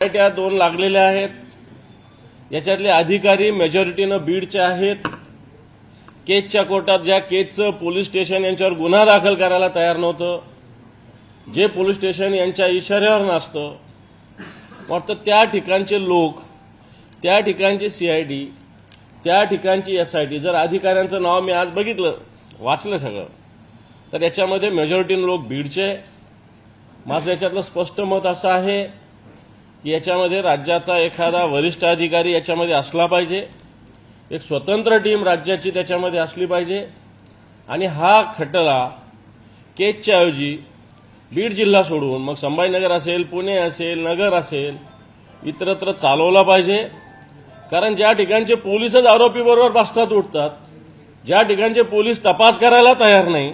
त्या दोन लागलेल्या आहेत. याच्यातले अधिकारी मेजॉरिटीनं बीडचे आहेत. केजच्या कोर्टात ज्या केजचं पोलीस स्टेशन यांच्यावर गुन्हा दाखल करायला तयार नव्हतं जे पोलीस स्टेशन यांच्या इशाऱ्यावर नसतं वाटतं त्या ठिकाणचे लोक त्या ठिकाणची सीआयडी त्या ठिकाणची एस आय टी जर अधिकाऱ्यांचं नाव मी आज बघितलं वाचलं सगळं तर याच्यामध्ये मेजॉरिटीनं लोक बीडचे माझं याच्यातलं स्पष्ट मत असं आहे की याच्यामध्ये राज्याचा एखादा वरिष्ठ अधिकारी याच्यामध्ये असला पाहिजे. एक स्वतंत्र टीम राज्याची त्याच्यामध्ये असली पाहिजे. आणि हा खटला केजच्या ऐवजी बीड जिल्हा सोडून मग संभाजीनगर असेल पुणे असेल नगर असेल इतरत्र चालवला पाहिजे. कारण ज्या ठिकाणचे पोलीसच आरोपीबरोबर बसतात उठतात ज्या ठिकाणचे पोलीस तपास करायला तयार नाही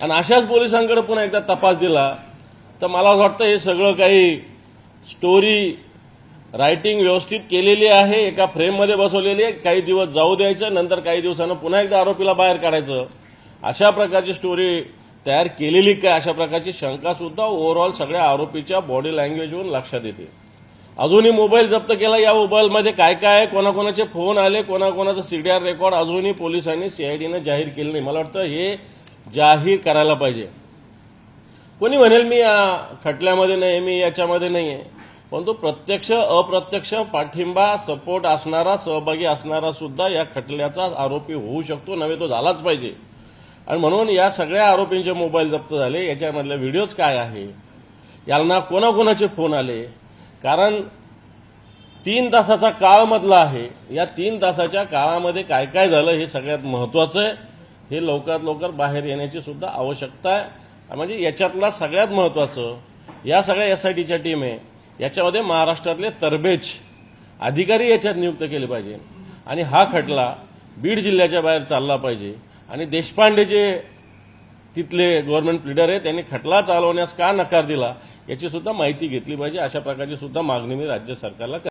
आणि अशाच पोलिसांकडे पुन्हा एकदा तपास दिला तर मला वाटतं हे सगळं काही स्टोरी रायटिंग व्यवस्थित केलेली आहे एका फ्रेममध्ये बसवलेली आहे काही दिवस जाऊ द्यायचं नंतर काही दिवसानं पुन्हा एकदा आरोपीला बाहेर काढायचं. अशा प्रकारची स्टोरी तयार केलेली काय अशा प्रकारची शंका सुद्धा ओव्हरऑल सगळ्या आरोपीच्या बॉडी लँग्वेजवरून लक्षात येते. अजूनही मोबाईल जप्त केला या मोबाईलमध्ये काय काय आहे? कोणाकोणाचे फोन आले कोणाकोणाचं सीडीआर रेकॉर्ड अजूनही पोलिसांनी सीआयडीनं जाहीर केलं नाही. मला वाटतं हे जाहीर करायला पाहिजे. कोणी म्हणेल मी या खटल्यामध्ये नाही मी याच्यामध्ये नाही आहे. परंतु प्रत्यक्ष अप्रत्यक्ष पाठिंबा सपोर्ट असणारा सहभागी असणारा सुद्धा या खटल्याचा आरोपी होऊ शकतो नव्हे तो झालाच पाहिजे. आणि म्हणून या सगळ्या आरोपींचे मोबाईल जप्त झाले. याच्यामधले व्हिडिओज काय आहे? यांना कोणाकोणाचे फोन आले? कारण तीन तासाचा काळ मधला आहे. या तीन तासाच्या काळामध्ये काय काय झालं हे सगळ्यात महत्वाचं आहे. हे लवकरात लवकर बाहेर येण्याची सुद्धा आवश्यकता आहे. म्हणजे याच्यातला सगळ्यात महत्वाचं या सगळ्या एसआयटीच्या टीम आहे याच्यामध्ये महाराष्ट्रातले तरबेज अधिकारी याच्यात नियुक्त केले पाहिजे. आणि हा खटला बीड जिल्ह्याच्या बाहेर चालला पाहिजे. आणि देशपांडे जे तिथले गव्हर्नमेंट लीडर आहे त्यांनी खटला चालवण्यास का नकार दिला याची सुद्धा माहिती घेतली पाहिजे. अशा प्रकारची सुद्धा मागणी मी राज्य सरकारला